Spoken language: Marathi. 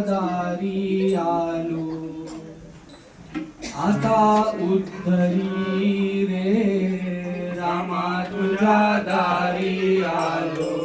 दारी आलो. आता उद्धरी रे रामा तुझ्या दारी आलो.